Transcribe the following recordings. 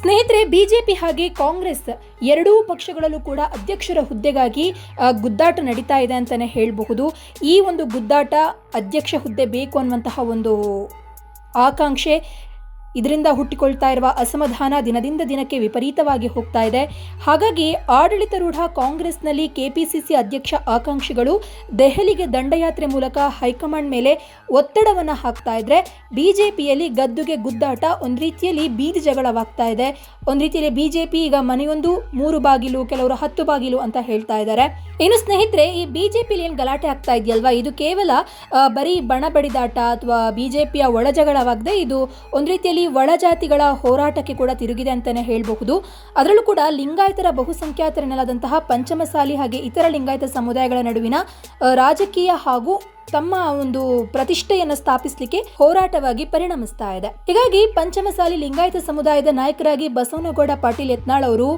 ಸ್ನೇಹಿತರೆ, ಬಿಜೆಪಿ ಹಾಗೆ ಕಾಂಗ್ರೆಸ್ ಎರಡೂ ಪಕ್ಷಗಳಲ್ಲೂ ಕೂಡ ಅಧ್ಯಕ್ಷರ ಹುದ್ದೆಗಾಗಿ ಗುದ್ದಾಟ ನಡೀತಾ ಇದೆ ಅಂತಾನೆ ಹೇಳಬಹುದು. ಈ ಒಂದು ಗುದ್ದಾಟ ಅಧ್ಯಕ್ಷ ಹುದ್ದೆ ಬೇಕು ಅನ್ನುವಂತಹ ಒಂದು ಆಕಾಂಕ್ಷೆ ಇದರಿಂದ ಹುಟ್ಟಿಕೊಳ್ತಾ ಇರುವ ಅಸಮಾಧಾನ ದಿನದಿಂದ ದಿನಕ್ಕೆ ವಿಪರೀತವಾಗಿ ಹೋಗ್ತಾ ಇದೆ. ಹಾಗಾಗಿ ಆಡಳಿತಾರೂಢ ಕಾಂಗ್ರೆಸ್ನಲ್ಲಿ ಕೆಪಿಸಿಸಿ ಅಧ್ಯಕ್ಷ ಆಕಾಂಕ್ಷಿಗಳು ದೆಹಲಿಗೆ ದಂಡಯಾತ್ರೆ ಮೂಲಕ ಹೈಕಮಾಂಡ್ ಮೇಲೆ ಒತ್ತಡವನ್ನು ಹಾಕ್ತಾ ಇದ್ರೆ ಬಿಜೆಪಿಯಲ್ಲಿ ಗದ್ದುಗೆ ಗುದ್ದಾಟ ಒಂದು ರೀತಿಯಲ್ಲಿ ಬೀದಿ ಜಗಳವಾಗ್ತಾ ಇದೆ. ಒಂದು ರೀತಿಯಲ್ಲಿ ಬಿಜೆಪಿ ಈಗ ಮನೆಯೊಂದು, ಮೂರು ಬಾಗಿಲು, ಕೆಲವರು ಹತ್ತು ಬಾಗಿಲು ಅಂತ ಹೇಳ್ತಾ ಇದ್ದಾರೆ. ಇನ್ನು ಸ್ನೇಹಿತರೆ, ಈ ಬಿಜೆಪಿಲಿ ಏನು ಗಲಾಟೆ ಆಗ್ತಾ ಇದೆಯಲ್ವಾ? ಇದು ಕೇವಲ ಬರೀ ಬಣ ಬಡಿದಾಟ ಅಥವಾ ಬಿಜೆಪಿಯ ಒಳಜಗಳವಾಗದೆ ಇದು ಒಂದು ರೀತಿಯಲ್ಲಿ ಒಳಜಾತಿಗಳ ಹೋರಾಟಕ್ಕೆ ಕೂಡ ತಿರುಗಿದೆ ಅಂತಾನೆ ಹೇಳಬಹುದು. ಅದರಲ್ಲೂ ಕೂಡ ಲಿಂಗಾಯತರ ಬಹುಸಂಖ್ಯಾತರನ್ನಲಾದಂತಹ ಪಂಚಮಸಾಲಿ ಹಾಗೆ ಇತರ ಲಿಂಗಾಯತ ಸಮುದಾಯಗಳ ನಡುವಿನ ರಾಜಕೀಯ ಹಾಗೂ ತಮ್ಮ ಒಂದು ಪ್ರತಿಷ್ಠೆಯನ್ನು ಸ್ಥಾಪಿಸಲಿಕ್ಕೆ ಹೋರಾಟವಾಗಿ ಪರಿಣಮಿಸ್ತಾ ಇದೆ. ಹೀಗಾಗಿ ಪಂಚಮಸಾಲಿ ಲಿಂಗಾಯತ ಸಮುದಾಯದ ನಾಯಕರಾಗಿ ಬಸವನಗೌಡ ಪಾಟೀಲ್ ಯತ್ನಾಳ್ ಅವರು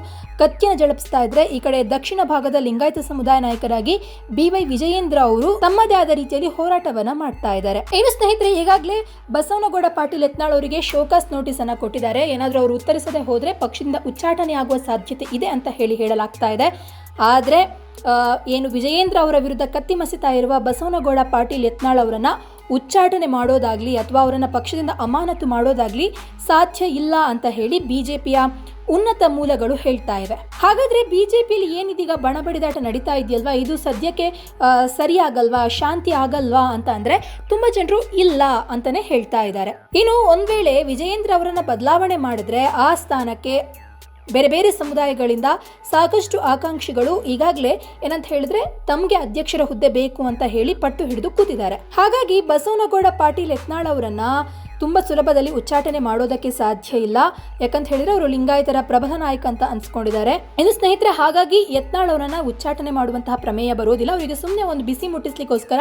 ಕತ್ತಿನ ಜಳಪಿಸ್ತಾ ಇದ್ರೆ ಈ ಕಡೆ ದಕ್ಷಿಣ ಭಾಗದ ಲಿಂಗಾಯತ ಸಮುದಾಯ ನಾಯಕರಾಗಿ ಬಿ ವೈ ವಿಜಯೇಂದ್ರ ಅವರು ತಮ್ಮದೇ ಆದ ರೀತಿಯಲ್ಲಿ ಹೋರಾಟವನ್ನ ಮಾಡ್ತಾ ಇದ್ದಾರೆ. ಇನ್ನು ಸ್ನೇಹಿತರೆ, ಈಗಾಗಲೇ ಬಸವನಗೌಡ ಪಾಟೀಲ್ ಯತ್ನಾಳ್ ಅವರಿಗೆ ಶೋಕಾಸ್ ನೋಟಿಸ್ ಅನ್ನ ಕೊಟ್ಟಿದ್ದಾರೆ. ಏನಾದರೂ ಅವರು ಉತ್ತರಿಸದೆ ಹೋದ್ರೆ ಪಕ್ಷದಿಂದ ಉಚ್ಚಾಟನೆ ಆಗುವ ಸಾಧ್ಯತೆ ಇದೆ ಅಂತ ಹೇಳಿ ಹೇಳಲಾಗ್ತಾ ಇದೆ. ಆದರೆ ಏನು ವಿಜಯೇಂದ್ರ ಅವರ ವಿರುದ್ಧ ಕತ್ತಿ ಮಸಿತಾ ಇರುವ ಬಸವನಗೌಡ ಪಾಟೀಲ್ ಯತ್ನಾಳ್ ಅವರನ್ನು ಉಚ್ಚಾಟನೆ ಮಾಡೋದಾಗ್ಲಿ ಅಥವಾ ಅವರನ್ನು ಪಕ್ಷದಿಂದ ಅಮಾನತು ಮಾಡೋದಾಗ್ಲಿ ಸಾಧ್ಯ ಇಲ್ಲ ಅಂತ ಹೇಳಿ ಬಿಜೆಪಿಯ ಉನ್ನತ ಮೂಲಗಳು ಹೇಳ್ತಾ ಇವೆ. ಹಾಗಾದ್ರೆ ಬಿಜೆಪಿಲಿ ಏನಿದೀಗ ಬಣ ಬಡಿದಾಟ ನಡೀತಾ ಇದೆಯಲ್ವಾ? ಇದು ಸದ್ಯಕ್ಕೆ ಸರಿಯಾಗಲ್ವಾ? ಶಾಂತಿ ಆಗಲ್ವಾ ಅಂತ ಅಂದ್ರೆ ತುಂಬಾ ಜನರು ಇಲ್ಲ ಅಂತಾನೆ ಹೇಳ್ತಾ ಇದ್ದಾರೆ. ಇನ್ನು ಒಂದ್ ವೇಳೆ ವಿಜಯೇಂದ್ರ ಅವರನ್ನ ಬದಲಾವಣೆ ಮಾಡಿದ್ರೆ ಆ ಸ್ಥಾನಕ್ಕೆ ಬೇರೆ ಬೇರೆ ಸಮುದಾಯಗಳಿಂದ ಸಾಕಷ್ಟು ಆಕಾಂಕ್ಷಿಗಳು ಈಗಾಗಲೇ ಏನಂತ ಹೇಳಿದ್ರೆ ತಮಗೆ ಅಧ್ಯಕ್ಷರ ಹುದ್ದೆ ಬೇಕು ಅಂತ ಹೇಳಿ ಪಟ್ಟು ಹಿಡಿದು ಕೂತಿದ್ದಾರೆ. ಹಾಗಾಗಿ ಬಸವನಗೌಡ ಪಾಟೀಲ್ ಯತ್ನಾಳ್ ಅವರನ್ನ ತುಂಬಾ ಸುಲಭದಲ್ಲಿ ಉಚ್ಚಾಟನೆ ಮಾಡೋದಕ್ಕೆ ಸಾಧ್ಯ ಇಲ್ಲ. ಯಾಕಂತ ಹೇಳಿದ್ರೆ ಅವರು ಲಿಂಗಾಯತರ ಪ್ರಬಲ ನಾಯಕ ಅಂತ ಅನ್ಸ್ಕೊಂಡಿದ್ದಾರೆ. ಇನ್ನು ಸ್ನೇಹಿತರೆ, ಹಾಗಾಗಿ ಯತ್ನಾಳ್ ಅವರನ್ನ ಉಚ್ಚಾಟನೆ ಮಾಡುವಂತಹ ಪ್ರಮೇಯ ಬರೋದಿಲ್ಲ. ಅವರಿಗೆ ಸುಮ್ಮನೆ ಒಂದು ಬಿಸಿ ಮುಟ್ಟಿಸ್ಲಿಕ್ಕೋಸ್ಕರ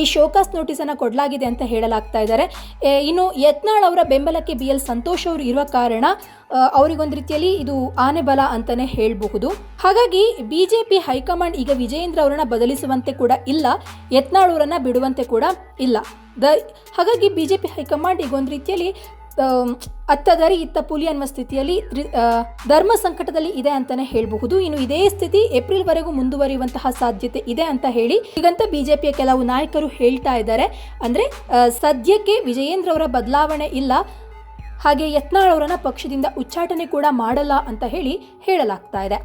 ಈ ಶೋಕಾಸ್ ನೋಟಿಸ್ ಅನ್ನ ಕೊಡಲಾಗಿದೆ ಅಂತ ಹೇಳಲಾಗ್ತಾ ಇದ್ದಾರೆ. ಇನ್ನು ಯತ್ನಾಳ್ ಅವರ ಬೆಂಬಲಕ್ಕೆ ಬಿ ಎಲ್ ಸಂತೋಷ್ ಅವರು ಇರುವ ಕಾರಣ ಅವರಿಗೊಂದು ರೀತಿಯಲ್ಲಿ ಇದು ಆನೆ ಬಲ ಅಂತಾನೆ ಹೇಳಬಹುದು. ಹಾಗಾಗಿ ಬಿಜೆಪಿ ಹೈಕಮಾಂಡ್ ಈಗ ವಿಜಯೇಂದ್ರ ಅವರನ್ನ ಬದಲಿಸುವಂತೆ ಕೂಡ ಇಲ್ಲ. ಯತ್ನಾಳ್ ಅವರನ್ನ ಬಿಡುವಂತೆ ಕೂಡ ಇಲ್ಲ. ದ ಹಾಗಾಗಿ ಬಿ ಜೆ ಪಿ ಹೈಕಮಾಂಡ್ ಈಗ ಒಂದು ರೀತಿಯಲ್ಲಿ ಅತ್ತದರಿ ಅತ್ತ ದರಿ ಇತ್ತ ಪುಲಿ ಅನ್ನುವ ಸ್ಥಿತಿಯಲ್ಲಿ ಧರ್ಮ ಸಂಕಟದಲ್ಲಿ ಇದೆ ಅಂತಲೇ ಹೇಳಬಹುದು. ಇನ್ನು ಇದೇ ಸ್ಥಿತಿ ಏಪ್ರಿಲ್ ವರೆಗೂ ಮುಂದುವರಿಯುವಂತಹ ಸಾಧ್ಯತೆ ಇದೆ ಅಂತ ಹೇಳಿ ಈಗಂತ ಬಿಜೆಪಿಯ ಕೆಲವು ನಾಯಕರು ಹೇಳ್ತಾ ಇದ್ದಾರೆ. ಅಂದರೆ ಸದ್ಯಕ್ಕೆ ವಿಜಯೇಂದ್ರ ಅವರ ಬದಲಾವಣೆ ಇಲ್ಲ. ಹಾಗೆ ಯತ್ನಾಳ್ ಅವರನ್ನು ಪಕ್ಷದಿಂದ ಉಚ್ಚಾಟನೆ ಕೂಡ ಮಾಡಲ್ಲ ಅಂತ ಹೇಳಿ ಹೇಳಲಾಗ್ತಾ ಇದೆ.